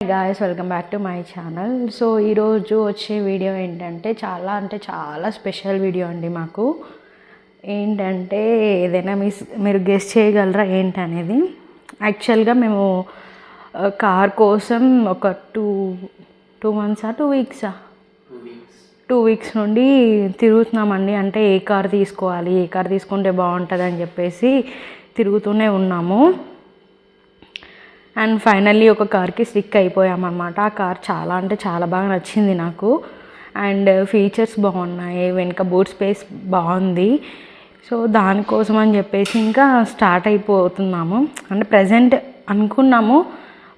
Guys welcome back to my channel so ఈరోజు వచ్చే video ఏంటంటే చాలా అంటే చాలా స్పెషల్ వీడియో అండి మాకు. ఏంటంటే ఏదైనా మిస్ మీరు గెస్ట్ చేయగలరా ఏంటనేది? యాక్చువల్గా మేము కార్ కోసం ఒక టూ టూ మంత్సా టూ వీక్సా టూ వీక్స్ నుండి తిరుగుతున్నామండి. అంటే ఏ కార్ తీసుకోవాలి ఏ కార్ తీసుకుంటే బాగుంటుంది అని చెప్పేసి తిరుగుతూనే ఉన్నాము. అండ్ ఫైనల్లీ ఒక కార్కి స్టిక్ అయిపోయామన్నమాట. ఆ కార్ చాలా అంటే చాలా బాగా నచ్చింది నాకు. అండ్ ఫీచర్స్ బాగున్నాయి వెనుక బూట్ స్పేస్ బాగుంది. సో దానికోసం అని చెప్పేసి ఇంకా స్టార్ట్ అయిపోతున్నాము. అంటే ప్రజెంట్ అనుకున్నాము.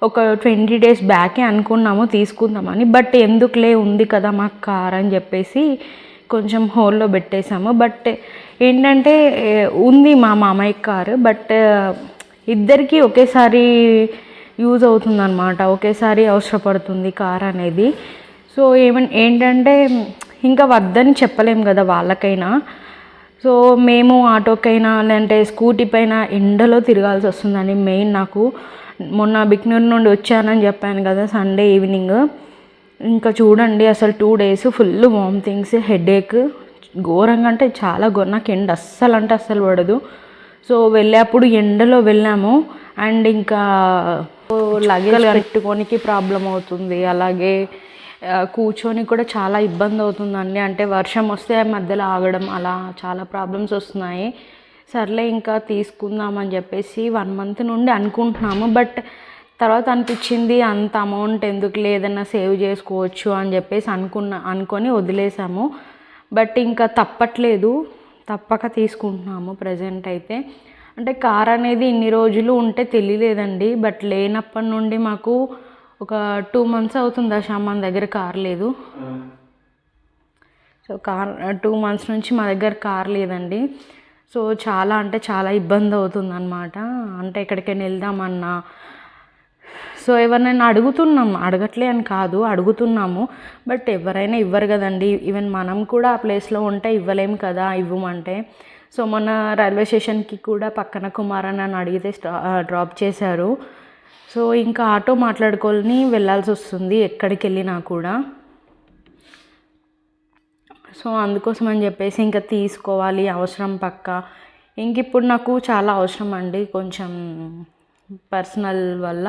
ఒక ట్వంటీ డేస్ బ్యాకే అనుకున్నాము తీసుకుందామని. బట్ ఎందుకులే ఉంది కదా మాకు కార్ అని చెప్పేసి కొంచెం హోల్లో పెట్టేశాము. బట్ ఏంటంటే ఉంది మా మామయ్య కారు బట్ ఇద్దరికీ ఒకేసారి యూజ్ అవుతుంది అనమాట ఒకేసారి అవసరపడుతుంది కార్ అనేది. సో ఏమన్ ఏంటంటే ఇంకా వద్దని చెప్పలేం కదా వాళ్ళకైనా. సో మేము ఆటోకైనా లేదంటే స్కూటీ పైన ఎండలో తిరగాల్సి వస్తుందని మెయిన్ నాకు. మొన్న బిక్నూర్ నుండి వచ్చానని చెప్పాను కదా సండే ఈవినింగ్. ఇంకా చూడండి అసలు two days full vomitings headache. ఘోరంగా అంటే చాలా ఘోరం. నాకు ఎండ అస్సలు అంటే అస్సలు పడదు. సో వెళ్ళేప్పుడు ఎండలో వెళ్ళాము. అండ్ ఇంకా లగేజ్ పెట్టుకోనికి ప్రాబ్లం అవుతుంది. అలాగే కూర్చొని కూడా చాలా ఇబ్బంది అవుతుందండి. అంటే వర్షం వస్తే మధ్యలో ఆగడం అలా చాలా ప్రాబ్లమ్స్ వస్తున్నాయి. సర్లే ఇంకా తీసుకుందామని చెప్పేసి వన్ మంత్ నుండి అనుకుంటున్నాము. బట్ తర్వాత అనిపించింది అంత అమౌంట్ ఎందుకు లేదన్నా సేవ్ చేసుకోవచ్చు అని చెప్పేసి అనుకున్న అనుకొని వదిలేసాము. బట్ ఇంకా తప్పట్లేదు. తప్పక తీసుకుంటున్నాము ప్రజెంట్ అయితే. అంటే కార్ అనేది ఇన్ని రోజులు ఉంటే తెలియలేదండి బట్ లేనప్పటి నుండి మాకు ఒక టూ మంత్స్ అవుతుంది ఆ మన దగ్గర కార్ లేదు. సో కార్ టూ మంత్స్ నుంచి మా దగ్గర కార్ లేదండి. సో చాలా అంటే చాలా ఇబ్బంది అవుతుంది అనమాట అంటే ఎక్కడికైనా వెళ్దామన్నా. సో ఎవరినైనా అడుగుతున్నాం అడగట్లే అని కాదు అడుగుతున్నాము. బట్ ఎవరైనా ఇవ్వరు కదండి. ఈవెన్ మనం కూడా ఆ ప్లేస్లో ఉంటే ఇవ్వలేం కదా ఇవ్వమంటే. సో మొన్న రైల్వే స్టేషన్కి కూడా పక్కన కుమార్ అని నన్ను అడిగితే డ్రాప్ చేశారు. సో ఇంకా ఆటో మాట్లాడుకొని వెళ్ళాల్సి వస్తుంది ఎక్కడికి వెళ్ళినా కూడా. సో అందుకోసం అని చెప్పేసి ఇంకా తీసుకోవాలి అవసరం పక్క. ఇంక ఇప్పుడు నాకు చాలా అవసరం అండి కొంచెం పర్సనల్ వల్ల.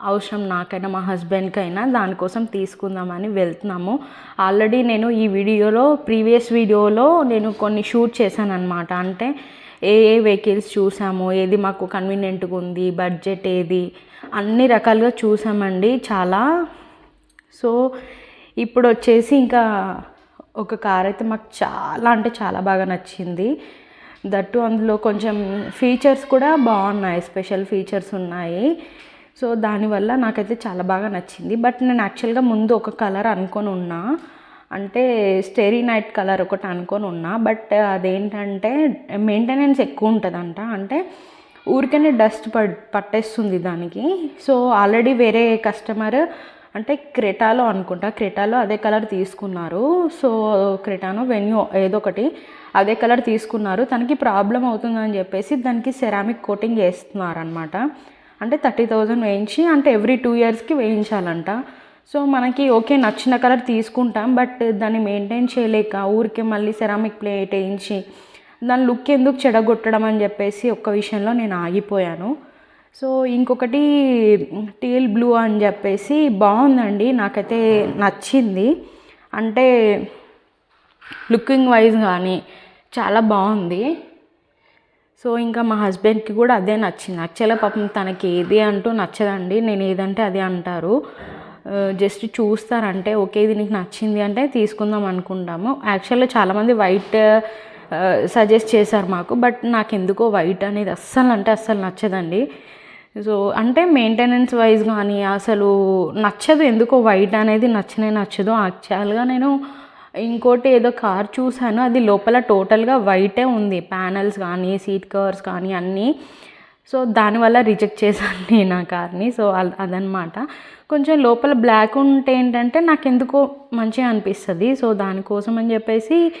అవసరం నాకైనా మా హస్బెండ్కైనా దానికోసం తీసుకుందామని వెళ్తున్నాము. ఆల్రెడీ నేను ఈ వీడియోలో ప్రీవియస్ వీడియోలో నేను కొన్ని షూట్ చేశాను అనమాట అంటే ఏ ఏ వెహికల్స్ చూసాము ఏది మాకు కన్వీనియంట్గా ఉంది బడ్జెట్ ఏది అన్ని రకాలుగా చూసామండి చాలా. సో ఇప్పుడు వచ్చేసి ఇంకా ఒక కార్ అయితే మాకు చాలా అంటే చాలా బాగా నచ్చింది. దట్టు అందులో కొంచెం ఫీచర్స్ కూడా బాగున్నాయి స్పెషల్ ఫీచర్స్ ఉన్నాయి. సో దానివల్ల నాకైతే చాలా బాగా నచ్చింది. బట్ నేను యాక్చువల్గా ముందు ఒక కలర్ అనుకొని ఉన్నా. అంటే స్టెరీ నైట్ కలర్ ఒకటి అనుకొని ఉన్నా. బట్ అదేంటంటే మెయింటెనెన్స్ ఎక్కువ ఉంటుందంట. అంటే ఊరికనే డస్ట్ పడ్ పట్టేస్తుంది దానికి. సో ఆల్రెడీ వేరే కస్టమర్ అంటే క్రెటాలో అనుకుంటా. క్రెటాలో అదే కలర్ తీసుకున్నారు. సో క్రెటాను వెన్యూ ఏదో ఒకటి అదే కలర్ తీసుకున్నారు. తనకి ప్రాబ్లం అవుతుందని చెప్పేసి దానికి సెరామిక్ కోటింగ్ వేస్తున్నారనమాట అంటే థర్టీ థౌజండ్ వేయించి అంటే ఎవ్రీ టూ ఇయర్స్కి వేయించాలంట. సో మనకి ఓకే నచ్చిన కలర్ తీసుకుంటాం బట్ దాన్ని మెయింటైన్ చేయలేక ఊరికే మళ్ళీ సెరామిక్ ప్లేట్ వేయించి దాని లుక్ ఎందుకు చెడగొట్టడం అని చెప్పేసి ఒక్క విషయంలో నేను ఆగిపోయాను. సో ఇంకొకటి టీల్ బ్లూ అని చెప్పేసి బాగుందండి నాకైతే నచ్చింది. అంటే లుకింగ్ వైజ్ కానీ చాలా బాగుంది. సో ఇంకా మా హస్బెండ్కి కూడా అదే నచ్చింది. యాక్చువల్గా పాపం తనకి ఏది అంటూ నచ్చదండి. నేను ఏదంటే అదే అంటారు. జస్ట్ చూస్తారంటే ఓకే ఇది నీకు నచ్చింది అంటే తీసుకుందాం అనుకుంటాము. యాక్చువల్గా చాలామంది వైట్ సజెస్ట్ చేశారు మాకు బట్ నాకు ఎందుకో వైట్ అనేది అస్సలు అంటే అస్సలు నచ్చదండి. సో అంటే మెయింటెనెన్స్ వైజ్ కానీ అసలు నచ్చదు. ఎందుకో వైట్ అనేది నచ్చనే నచ్చదు. యాక్చువల్గా నేను ఇంకోటి ఏదో కార్ చూశాను. అది లోపల టోటల్గా వైటే ఉంది. ప్యానల్స్ కానీ సీట్ కవర్స్ కానీ అన్నీ. సో దానివల్ల రిజెక్ట్ చేశాను నేను ఆ కార్ని. సో అదనమాట. కొంచెం లోపల బ్లాక్ ఉంటే ఏంటంటే నాకు ఎందుకో మంచిగా అనిపిస్తుంది. సో దానికోసం అని చెప్పేసి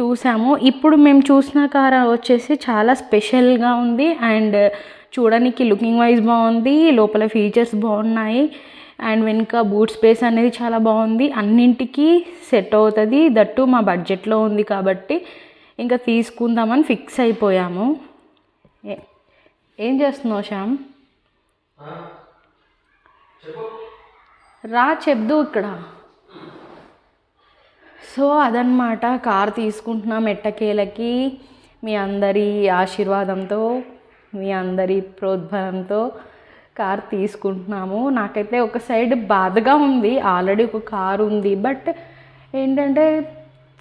చూసాము ఇప్పుడు మేము చూసిన కార్ వచ్చేసి చాలా స్పెషల్గా ఉంది. అండ్ చూడడానికి లుకింగ్ వైజ్ బాగుంది లోపల ఫీచర్స్ బాగున్నాయి. అండ్ వెనుక బూట్ స్పేస్ అనేది చాలా బాగుంది. అన్నింటికి సెట్ అవుతుంది. దట్టు మా బడ్జెట్లో ఉంది కాబట్టి ఇంకా తీసుకుందామని ఫిక్స్ అయిపోయాము. ఏ- ఏం చేస్తున్నావు శ్యామ్? రా చెప్దు ఇక్కడ. సో అదనమాట కార్ తీసుకుంటున్నాం ఎట్టకేలకి. మీ అందరి ఆశీర్వాదంతో. మీ అందరి ప్రోద్బలంతో కార్ తీసుకుంటున్నాము. నాకైతే ఒక సైడ్ బాధగా ఉంది. ఆల్రెడీ ఒక కార్ ఉంది. బట్ ఏంటంటే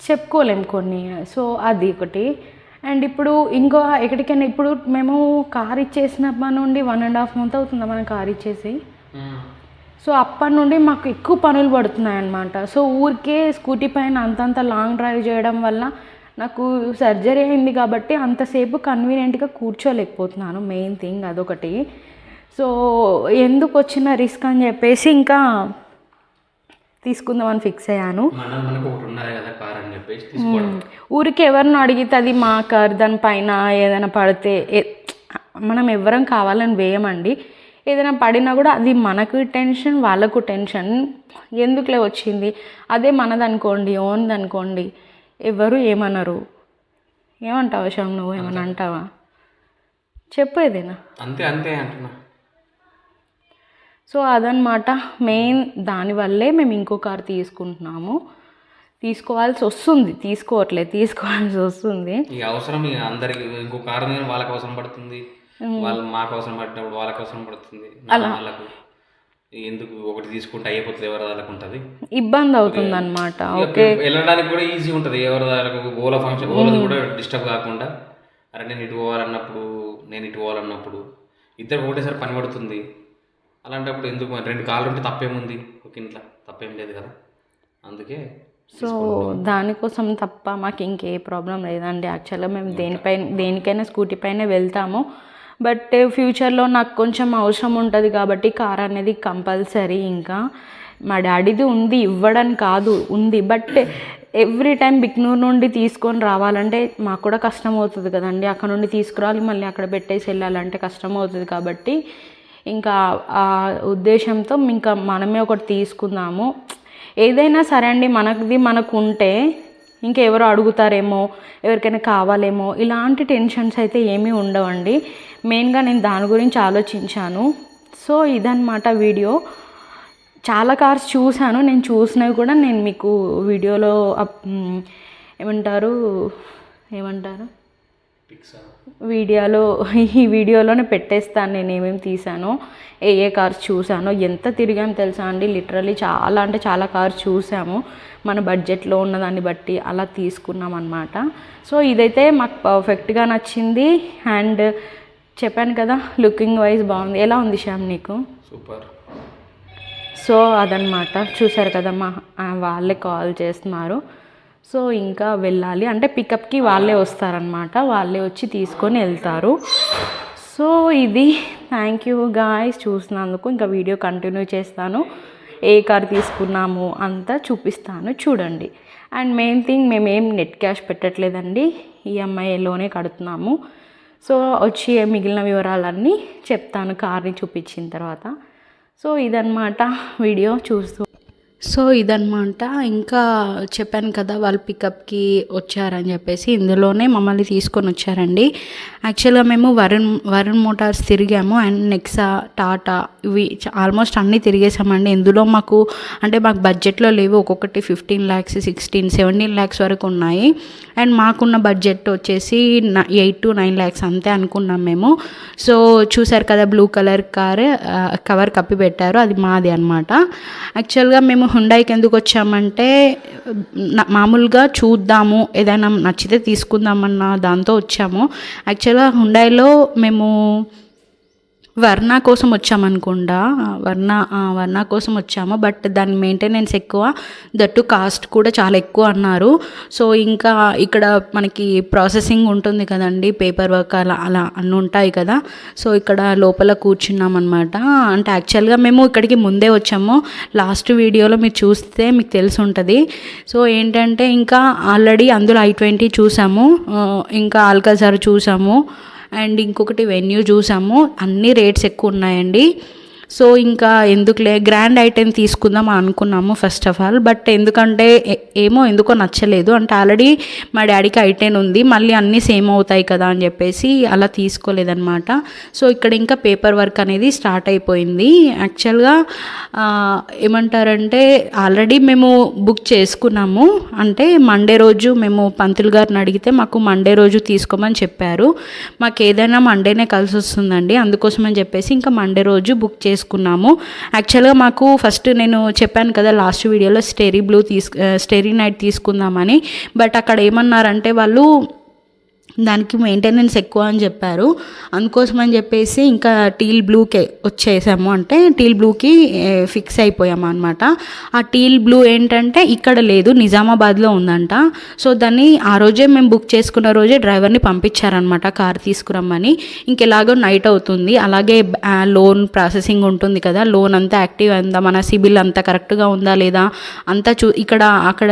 చెప్పుకోలేం కొన్ని. సో అది ఒకటి. అండ్ ఇప్పుడు ఇంకో ఎక్కడికైనా ఇప్పుడు మేము కార్ ఇచ్చేసినప్పటి నుండి వన్ అండ్ హాఫ్ మంత్ అవుతుందా మనం కార్ ఇచ్చేసి. సో అప్పటి నుండి మాకు ఎక్కువ పనులు పడుతున్నాయి అన్నమాట సో ఊరికే స్కూటీ పైన అంతంత లాంగ్ డ్రైవ్ చేయడం వల్ల నాకు సర్జరీ అయింది కాబట్టి అంతసేపు కన్వీనియంట్గా కూర్చోలేకపోతున్నాను. మెయిన్ థింగ్ అదొకటి. సో ఎందుకు వచ్చిన రిస్క్ అని చెప్పేసి ఇంకా తీసుకుందామని ఫిక్స్ అయ్యాను. ఊరికి ఎవరిని అడిగితే అది మా కార్ దానిపైన ఏదైనా పడితే మనం ఎవరం కావాలని వేయమండి. ఏదైనా పడినా కూడా అది మనకు టెన్షన్ వాళ్ళకు టెన్షన్. ఎందుకులే వచ్చింది? అదే మనదనుకోండి ఓన్ది అనుకోండి ఎవరు ఏమనరు. ఏమంటావా శమ్ నువ్వు ఏమన్నా అంటావా? చెప్పు ఏదైనా. అంతే అంతే అంటున్నా. సో అదనమాట మెయిన్ దానివల్లే మేము ఇంకో కార్ తీసుకుంటున్నాము. తీసుకోవాల్సి వస్తుంది. తీసుకోవట్లేదు తీసుకోవాల్సి వస్తుంది. ఈ అవసరం అందరికి ఇంకో కారు వాళ్ళకి అవసరం పడుతుంది. వాళ్ళు మాకు అవసరం పడినప్పుడు వాళ్ళకి అవసరం పడుతుంది. వాళ్ళకు. ఎందుకు ఒకటి తీసుకుంటే అయిపోతుంది ఎవరి దానికి ఉంటుంది? ఇబ్బంది అవుతుంది అనమాట ఓకే. వెళ్ళడానికి కూడా ఈజీ ఉంటుంది ఎవరి దానికి ఓలా ఫంక్షన్ ఓలాది కూడా డిస్టర్బ్ కాకుండా అరే నేను ఇటు పోవాలన్నప్పుడు నేను ఇటు పోవాలన్నప్పుడు ఇద్దరు ఒకటేసారి పని పడుతుంది. అలాంటప్పుడు ఎందుకు రెండు కాళ్ళు ఉంటే తప్పేముంది? ఒక ఇంట్లో తప్పేం లేదు కదా. అందుకే సో దానికోసం తప్ప మాకు ఇంకే ప్రాబ్లం లేదండి. యాక్చువల్గా మేము దేనిపైన దేనికైనా స్కూటీ పైన వెళ్తాము. బట్ ఫ్యూచర్లో నాకు కొంచెం అవసరం ఉంటుంది కాబట్టి కార్ అనేది కంపల్సరీ ఇంకా. మా డాడీది ఉంది ఇవ్వడానికి కాదు ఉంది. బట్ ఎవ్రీ టైం బిక్నూర్ నుండి తీసుకొని రావాలంటే మాకు కూడా కష్టం అవుతుంది కదండి. అక్కడ నుండి తీసుకురావాలి మళ్ళీ అక్కడ పెట్టేసి వెళ్ళాలంటే కష్టం అవుతుంది కాబట్టి ఇంకా ఆ ఉద్దేశంతో ఇంకా మనమే ఒకటి తీసుకుందాము. ఏదైనా సరే అండి మనది మనకు ఉంటే ఇంకెవరో అడుగుతారేమో ఎవరికైనా కావాలేమో ఇలాంటి టెన్షన్స్ అయితే ఏమీ ఉండవండి. మెయిన్గా నేను దాని గురించి ఆలోచించాను. సో ఇదన్నమాట వీడియో. చాలా కార్స్ చూశాను నేను చూసినవి కూడా నేను మీకు వీడియోలో ఏమంటారు ఏమంటారు? వీడియోలో ఈ వీడియోలోనే పెట్టేస్తాను నేను ఏమేమి తీసానో ఏ ఏ కార్స్ చూసానో ఎంత తిరిగాం తెలుసా అండి? లిటరల్లీ చాలా అంటే చాలా కార్స్ చూసాము మన బడ్జెట్లో ఉన్నదాన్ని బట్టి అలా తీసుకున్నాం అనమాట సో ఇదైతే మాకు పర్ఫెక్ట్గా నచ్చింది. అండ్ చెప్పాను కదా లుకింగ్ వైజ్ బాగుంది. ఎలా ఉంది శ్యామ్ నీకు? సూపర్. సో అదనమాట చూసారు కదా మా వాళ్ళే కాల్ చేస్తున్నారు. సో ఇంకా వెళ్ళాలి. అంటే పికప్కి వాళ్ళే వస్తారనమాట వాళ్ళే వచ్చి తీసుకొని వెళ్తారు. సో ఇది. థ్యాంక్ యూ గాయస్ చూసినందుకు ఇంకా వీడియో కంటిన్యూ చేస్తాను. ఏ కార్ తీసుకున్నాము అంతా చూపిస్తాను చూడండి. అండ్ మెయిన్ థింగ్ మేము ఏం నెట్ క్యాష్ పెట్టట్లేదండి. ఈఎంఐలోనే కడుతున్నాము. సో వచ్చి మిగిలిన వివరాలన్నీ చెప్తాను. కార్ని చూపించిన తర్వాత. సో ఇదన్నమాట వీడియో చూస్తూ సో ఇదన్నమాట. ఇంకా చెప్పాను కదా వాళ్ళు పికప్కి వచ్చారని చెప్పేసి ఇందులోనే మమ్మల్ని తీసుకొని వచ్చారండి. యాక్చువల్గా మేము వరుణ్ వరుణ్ మోటార్స్ తిరిగాము అండ్ నెక్సా టాటా ఇవి ఆల్మోస్ట్ అన్నీ తిరిగేసామండి. ఇందులో మాకు అంటే మాకు బడ్జెట్లో లేవు ఒక్కొక్కటి fifteen lakhs sixteen seventeen lakhs వరకు ఉన్నాయి. అండ్ మాకున్న బడ్జెట్ వచ్చేసి ఎయిట్ టు నైన్ ల్యాక్స్ అంతే అనుకున్నాం మేము. సో చూసారు కదా బ్లూ కలర్ కార్ కవర్ కప్పి పెట్టారు అది మాది అనమాట యాక్చువల్గా మేము హుండాయికి ఎందుకు వచ్చామంటే మామూలుగా చూద్దాము ఏదైనా నచ్చితే తీసుకుందామన్న దాంతో వచ్చాము. యాక్చువల్గా హుండాయిలో మేము వర్ణ కోసం వచ్చామనుకుండా వర్ణ వర్ణ కోసం వచ్చాము. బట్ దాని మెయింటెనెన్స్ ఎక్కువ. దట్టు కాస్ట్ కూడా చాలా ఎక్కువ అన్నారు. సో ఇంకా ఇక్కడ మనకి ప్రాసెసింగ్ ఉంటుంది కదండి. పేపర్ వర్క్ అలా అలా అన్నీ ఉంటాయి కదా. సో ఇక్కడ లోపల కూర్చున్నాం అనమాట అంటే యాక్చువల్గా మేము ఇక్కడికి ముందే వచ్చాము. లాస్ట్ వీడియోలో మీరు చూస్తే మీకు తెలిసి ఉంటుంది. సో ఏంటంటే ఇంకా ఆల్రెడీ అందులో ఐ ట్వంటీ చూసాము. ఇంకా ఆల్కజార్ చూసాము. అండ్ ఇంకొకటి వెన్యూ చూసాము. అన్ని రేట్స్ ఎక్కువ ఉన్నాయండి. సో ఇంకా ఎందుకులే గ్రాండ్ ఐటెం తీసుకుందాం అనుకున్నాము ఫస్ట్ ఆఫ్ ఆల్ బట్ ఎందుకంటే ఏ- ఏమో ఎందుకో నచ్చలేదు. అంటే ఆల్రెడీ మా డాడీకి ఐటెన్ ఉంది. మళ్ళీ అన్నీ సేమ్ అవుతాయి కదా అని చెప్పేసి అలా తీసుకోలేదన్నమాట. సో ఇక్కడ ఇంకా పేపర్ వర్క్ అనేది స్టార్ట్ అయిపోయింది. యాక్చువల్గా ఏమంటారంటే ఆల్రెడీ మేము బుక్ చేసుకున్నాము. అంటే మండే రోజు మేము పంతులు గారిని అడిగితే మాకు మండే రోజు తీసుకోమని చెప్పారు. మాకు ఏదైనా మండేనే కలిసి వస్తుందండి. అందుకోసం అని చెప్పేసి ఇంకా మండే రోజు బుక్ చేసుకున్నాము. యాక్చువల్గా మాకు ఫస్ట్ నేను చెప్పాను కదా లాస్ట్ వీడియోలో స్టెరీ బ్లూ తీసు స్టెరీ నైట్ తీసుకుందామని. బట్ అక్కడ ఏమన్నారంటే వాళ్ళు దానికి మెయింటెనెన్స్ ఎక్కువ అని చెప్పారు. అందుకోసం అని చెప్పేసి ఇంకా టీల్ బ్లూకే వచ్చేసాము. అంటే టీల్ బ్లూకి ఫిక్స్ అయిపోయాము అనమాట ఆ టీల్ బ్లూ ఏంటంటే ఇక్కడ లేదు నిజామాబాద్లో ఉందంట. సో దాన్ని ఆ రోజే మేము బుక్ చేసుకున్న రోజే డ్రైవర్ని పంపించారనమాట కార్ తీసుకురమ్మని. ఇంకెలాగో నైట్ అవుతుంది. అలాగే లోన్ ప్రాసెసింగ్ ఉంటుంది కదా లోన్ అంతా యాక్టివ్ అయిందా మన సిబిల్ అంతా కరెక్ట్గా ఉందా లేదా అంతా చూ ఇక్కడ అక్కడ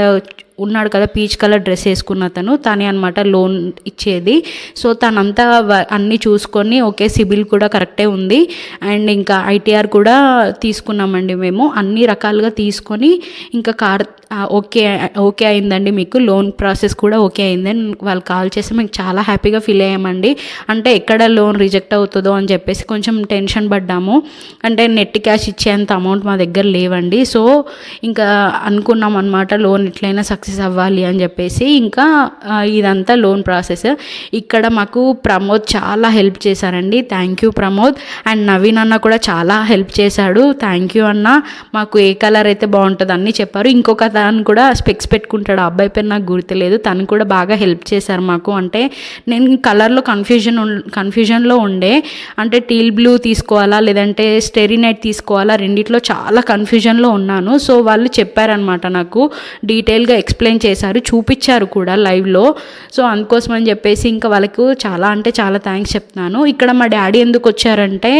ఉన్నాడు కదా పీచ్ కలర్ డ్రెస్ వేసుకున్న అతను. తనే అనమాట లోన్ ఇచ్చేది. సో తనంతా వ- అన్నీ చూసుకొని ఓకే సిబిల్ కూడా కరెక్టే ఉంది. అండ్ ఇంకా ఐటీఆర్ కూడా తీసుకున్నామండి మేము. అన్ని రకాలుగా తీసుకొని ఇంకా కార్ ఓకే ఓకే అయిందండి మీకు. లోన్ ప్రాసెస్ కూడా ఓకే అయిందని వాళ్ళు కాల్ చేస్తే మేము చాలా హ్యాపీగా ఫీల్ అయ్యామండి. అంటే ఎక్కడ లోన్ రిజెక్ట్ అవుతుందో అని చెప్పేసి కొంచెం టెన్షన్ పడ్డాము. అంటే నెట్ క్యాష్ ఇచ్చేంత అమౌంట్ మా దగ్గర లేవండి. సో ఇంకా అనుకున్నాం అనమాట లోన్ ఎట్లయినా సక్సెస్ అవ్వాలి అని చెప్పేసి ఇంకా ఇదంతా లోన్ ప్రాసెస్ ఇక్కడ మాకు ప్రమోద్ చాలా హెల్ప్ చేశారండి. Thank you Pramod. And Naveen అన్న కూడా చాలా హెల్ప్ చేశాడు. థ్యాంక్ యూ అన్న. మాకు ఏ కలర్ అయితే బాగుంటుంది అన్నీ చెప్పారు. ఇంకొక తను కూడా స్పెక్స్ పెట్టుకుంటాడు. అబ్బాయి పేరు నాకు గుర్తులేదు. తను కూడా బాగా హెల్ప్ చేశారు మాకు. అంటే నేను కలర్లో కన్ఫ్యూజన్ కన్ఫ్యూజన్లో ఉండే. అంటే టీల్ బ్లూ తీసుకోవాలా లేదంటే స్టెరీనైట్ తీసుకోవాలా రెండిట్లో చాలా కన్ఫ్యూజన్లో ఉన్నాను. సో వాళ్ళు చెప్పారనమాట నాకు. డీటెయిల్గా ఎక్స్ప్లెయిన్ చేశారు చూపించారు కూడా లైవ్లో సో అందుకోసం అని చెప్పేసి ఇంకా వాళ్ళకు చాలా అంటే చాలా థ్యాంక్స్ చెప్తున్నాను. ఇక్కడ మా డాడీ ఎందుకు వచ్చారంటే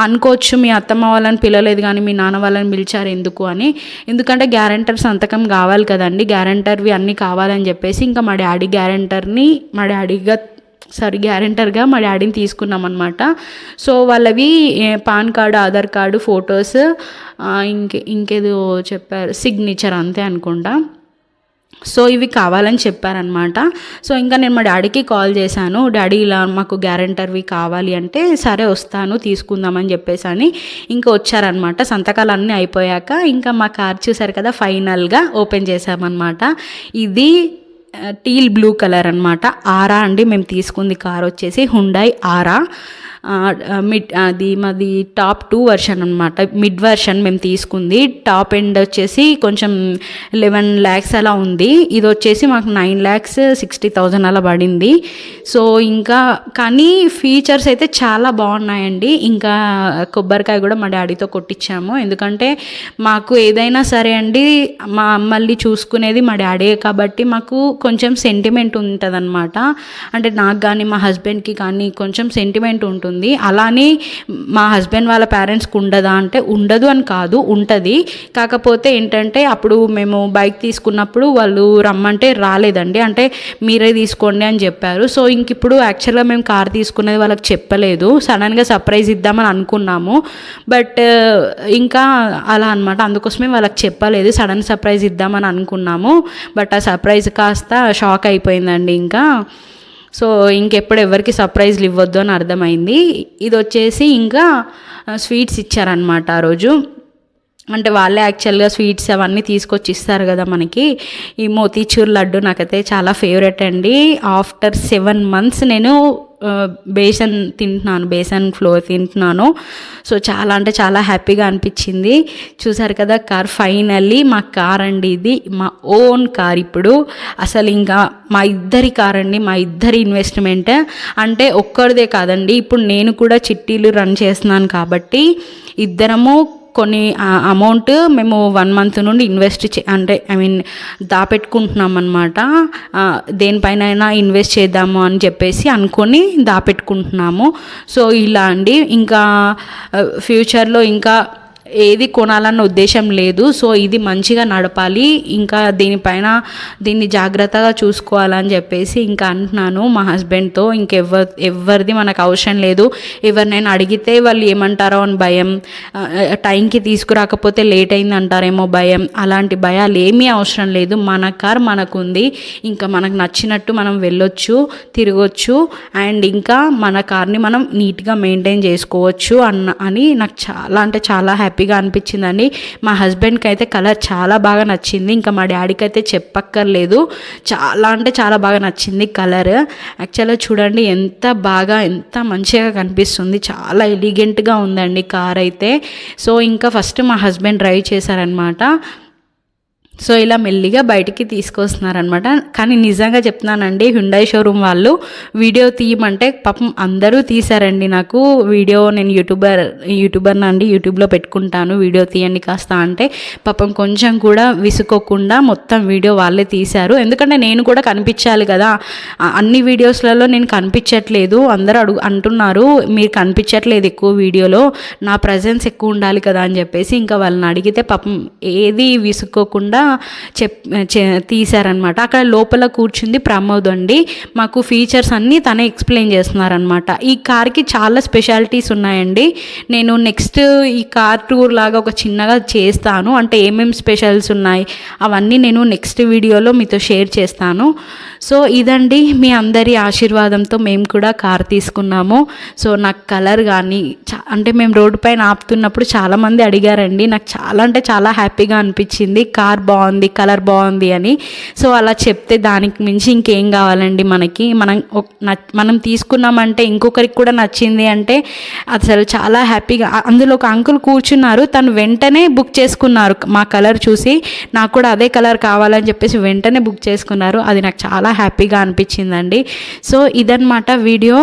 అనుకోవచ్చు మీ అత్తమ్మ వాళ్ళని పిలవలేదు కానీ మీ నాన్న వాళ్ళని పిలిచారు ఎందుకు అని. ఎందుకంటే గ్యారెంటర్ సంతకం కావాలి కదండి గ్యారెంటర్వి అన్నీ కావాలని చెప్పేసి ఇంకా మా డాడీ గ్యారెంటర్ని మా డాడీగా సారీ గ్యారెంటర్గా మా డాడీని తీసుకున్నాం అనమాట సో వాళ్ళవి PAN card Aadhaar card photos ఇంకే ఇంకేదో చెప్పారు సిగ్నేచర్ అంతే అనుకుంటా. సో ఇవి కావాలని చెప్పారనమాట. సో ఇంకా నేను మా డాడీకి కాల్ చేశాను. డాడీ ఇలా మాకు గ్యారెంటర్వి కావాలి అంటే సరే వస్తాను తీసుకుందామని చెప్పేసి అని ఇంకా వచ్చారనమాట. సంతకాలు అన్నీ అయిపోయాక ఇంకా మా కార్ చూసారు కదా ఫైనల్గా ఓపెన్ చేసామన్నమాట ఇది టీల్ బ్లూ కలర్ అనమాట. ఆరా అండి మేము తీసుకుంది కార్ వచ్చేసి హుండాయ్ ఆరా. మిడ్ అది మాది టాప్ టూ వర్షన్ అనమాట మిడ్ వర్షన్ మేము తీసుకుంది. టాప్ ఎండ్ వచ్చేసి కొంచెం లెవెన్ ల్యాక్స్ అలా ఉంది. ఇది వచ్చేసి మాకు నైన్ ల్యాక్స్ సిక్స్టీ థౌజండ్ అలా పడింది. సో ఇంకా కానీ ఫీచర్స్ అయితే చాలా బాగున్నాయండి. ఇంకా కొబ్బరికాయ కూడా మా డాడీతో కొట్టించాము ఎందుకంటే మాకు ఏదైనా సరే అండి మా మళ్ళీ చూసుకునేది మా డాడీ కాబట్టి మాకు కొంచెం సెంటిమెంట్ ఉంటుంది అంటే నాకు కానీ మా హస్బెండ్కి కానీ కొంచెం సెంటిమెంట్ ఉంటుంది అలానే మా హస్బెండ్ వాళ్ళ పేరెంట్స్కి ఉండదా అంటే ఉండదు అని కాదు ఉంటుంది. కాకపోతే ఏంటంటే అప్పుడు మేము బైక్ తీసుకున్నప్పుడు వాళ్ళు రమ్మంటే రాలేదండి. అంటే మీరే తీసుకోండి అని చెప్పారు. సో ఇంక ఇప్పుడు యాక్చువల్గా మేము కార్ తీసుకునేది వాళ్ళకి చెప్పలేదు. సడన్గా సర్ప్రైజ్ ఇద్దామని అనుకున్నాము. బట్ ఇంకా అలా అనమాట అందుకోసమే వాళ్ళకి చెప్పలేదు. సడన్ సర్ప్రైజ్ ఇద్దామని అనుకున్నాము. బట్ ఆ సర్ప్రైజ్ కాస్త షాక్ అయిపోయిందండి ఇంకా. సో ఇంకెప్పుడు ఎవరికి సర్ప్రైజ్లు ఇవ్వద్దు అని అర్థమైంది. ఇది వచ్చేసి ఇంకా స్వీట్స్ ఇచ్చారనమాట ఆ రోజు. అంటే వాళ్ళే యాక్చువల్గా స్వీట్స్ అవన్నీ తీసుకొచ్చి ఇస్తారు కదా మనకి. ఈ మోతీచూర్ లడ్డు నాకైతే చాలా ఫేవరెట్ అండి. ఆఫ్టర్ సెవెన్ మంత్స్ నేను బేసన్ తింటున్నాను బేసన్ ఫ్లోర్ తింటున్నాను. సో చాలా అంటే చాలా హ్యాపీగా అనిపించింది. చూసారు కదా కార్ ఫైనల్లీ మా కార్ అండి ఇది. మా ఓన్ కార్ ఇప్పుడు. అసలు ఇంకా మా ఇద్దరి కార్ అండి మా ఇద్దరి ఇన్వెస్ట్మెంట్. అంటే ఒక్కరిదే కాదండి ఇప్పుడు నేను కూడా చిట్టీలు రన్ చేస్తున్నాను కాబట్టి ఇద్దరము కొన్ని అమౌంట్ మేము వన్ మంత్ నుండి ఇన్వెస్ట్ చే అంటే ఐ మీన్ దాపెట్టుకుంటున్నాం అనమాట దేనిపైన ఇన్వెస్ట్ చేద్దాము అని చెప్పేసి అనుకొని దాపెట్టుకుంటున్నాము. సో ఇలా అండి ఇంకా ఫ్యూచర్లో ఇంకా ఏది కొనాలన్న ఉద్దేశం లేదు. సో ఇది మంచిగా నడపాలి. ఇంకా దీనిపైన దీన్ని జాగ్రత్తగా చూసుకోవాలని చెప్పేసి ఇంకా అంటున్నాను మా హస్బెండ్తో. ఇంకెవ్వరు ఎవరిది మనకు అవసరం లేదు. ఎవరినైనా అడిగితే వాళ్ళు ఏమంటారో అని భయం. టైంకి తీసుకురాకపోతే లేట్ అయింది అంటారేమో భయం. అలాంటి భయాలు ఏమీ అవసరం లేదు. మన కార్ మనకుంది. ఇంకా మనకు నచ్చినట్టు మనం వెళ్ళొచ్చు తిరగొచ్చు. అండ్ ఇంకా మన కార్ని మనం నీట్గా మెయింటైన్ చేసుకోవచ్చు అన్న అని నాకు చాలా అంటే చాలా హ్యాపీ హ్యాపీగా అనిపించిందండి. మా హస్బెండ్కి అయితే కలర్ చాలా బాగా నచ్చింది. ఇంకా మా డాడీకి అయితే చెప్పక్కర్లేదు. చాలా అంటే చాలా బాగా నచ్చింది కలర్. యాక్చువల్గా చూడండి ఎంత బాగా ఎంత మంచిగా కనిపిస్తుంది. చాలా ఎలిగెంట్గా ఉందండి కార్ అయితే. సో ఇంకా ఫస్ట్ మా హస్బెండ్ డ్రైవ్ చేశారనమాట సో ఇలా మెల్లిగా బయటికి తీసుకొస్తున్నారనమాట కానీ నిజంగా చెప్తున్నానండి హుండై షోరూమ్ వాళ్ళు వీడియో తీయమంటే పాపం అందరూ తీశారండి నాకు వీడియో. నేను యూట్యూబర్ యూట్యూబర్ అండి యూట్యూబ్లో పెట్టుకుంటాను వీడియో తీయండి కాస్త అంటే. పాపం కొంచెం కూడా విసుకోకుండా మొత్తం వీడియో వాళ్ళే తీశారు. ఎందుకంటే నేను కూడా కనిపించాలి కదా. అన్ని వీడియోస్లలో నేను కనిపించట్లేదు. అందరూ అడుగు అంటున్నారు మీరు కనిపించట్లేదు ఎక్కువ వీడియోలో. నా ప్రజెన్స్ ఎక్కువ ఉండాలి కదా అని చెప్పేసి. ఇంకా వాళ్ళని అడిగితే పాపం ఏది విసుక్కోకుండా చెప్ తీశారనమాట అక్కడ లోపల కూర్చుంది ప్రమోద్ అండి. మాకు ఫీచర్స్ అన్నీ తనే ఎక్స్ప్లెయిన్ చేస్తున్నారనమాట ఈ కార్కి చాలా స్పెషాలిటీస్ ఉన్నాయండి. నేను నెక్స్ట్ ఈ కార్ టూర్ లాగా ఒక చిన్నగా చేస్తాను. అంటే ఏమేమి స్పెషల్స్ ఉన్నాయి? అవన్నీ నేను నెక్స్ట్ వీడియోలో మీతో షేర్ చేస్తాను. సో ఇదండి మీ అందరి ఆశీర్వాదంతో మేము కూడా కార్ తీసుకున్నాము. సో నాకు కలర్ కానీ చా అంటే మేము రోడ్డు పైన ఆపుతున్నప్పుడు చాలామంది అడిగారండి నాకు చాలా అంటే చాలా హ్యాపీగా అనిపించింది కార్ బాగుంది కలర్ బాగుంది అని. సో అలా చెప్తే దానికి మించి ఇంకేం కావాలండి మనకి? మనం మనం తీసుకున్నామంటే ఇంకొకరికి కూడా నచ్చింది అంటే అసలు చాలా హ్యాపీగా అందులో ఒక అంకుల్ కూర్చున్నారు తను వెంటనే బుక్ చేసుకున్నారు మా కలర్ చూసి నాకు కూడా అదే కలర్ కావాలని చెప్పేసి వెంటనే బుక్ చేసుకున్నారు అది నాకు చాలా హ్యాపీగా అనిపించిందండి. సో ఇదన్నమాట వీడియో.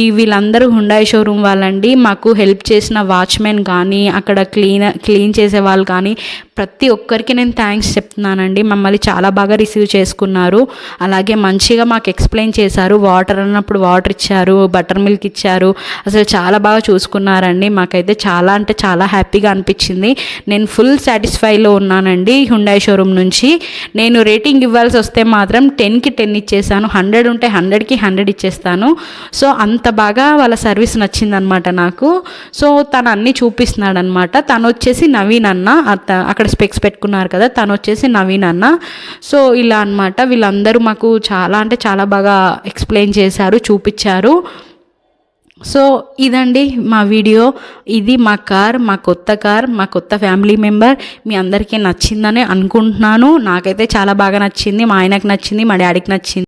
ఈ వీళ్ళందరూ హుండాయ్ షోరూమ్ వాళ్ళండి. మాకు హెల్ప్ చేసిన వాచ్మెన్ కానీ అక్కడ క్లీన్ క్లీన్ చేసే వాళ్ళు కానీ ప్రతి ఒక్కరికి నేను థ్యాంక్స్ చెప్తున్నానండి. మమ్మల్ని చాలా బాగా రిసీవ్ చేసుకున్నారు. అలాగే మంచిగా మాకు ఎక్స్ప్లెయిన్ చేశారు. వాటర్ అన్నప్పుడు వాటర్ ఇచ్చారు బటర్ మిల్క్ ఇచ్చారు. అసలు చాలా బాగా చూసుకున్నారండి. మాకైతే చాలా అంటే చాలా హ్యాపీగా అనిపించింది. నేను ఫుల్ సాటిస్ఫైలో ఉన్నానండి హుండాయ్ షోరూమ్ నుంచి. నేను రేటింగ్ ఇవ్వాల్సి వస్తే మాత్రం టెన్కి టెన్ ఇచ్చేసాను. హండ్రెడ్ ఉంటే హండ్రెడ్కి హండ్రెడ్ ఇచ్చేస్తాను. సో అంత బాగా వాళ్ళ సర్వీస్ నచ్చిందనమాట నాకు. సో తను అన్నీ చూపిస్తున్నాడు అనమాట తను వచ్చేసి నవీన్ అన్న. అత- అక్కడ స్పెక్స్ పెట్టుకున్నారు కదా తను వచ్చేసి నవీన్ అన్న. సో ఇలా అన్నమాట. వీళ్ళందరూ మాకు చాలా అంటే చాలా బాగా ఎక్స్ప్లెయిన్ చేశారు చూపించారు. సో ఇదండి మా వీడియో. ఇది మా కార్ మా కొత్త కార్ మా కొత్త ఫ్యామిలీ మెంబర్. మీ అందరికీ నచ్చిందని అనుకుంటున్నాను. నాకైతే చాలా బాగా నచ్చింది. మా ఆయనకు నచ్చింది మా డాడీకి నచ్చింది.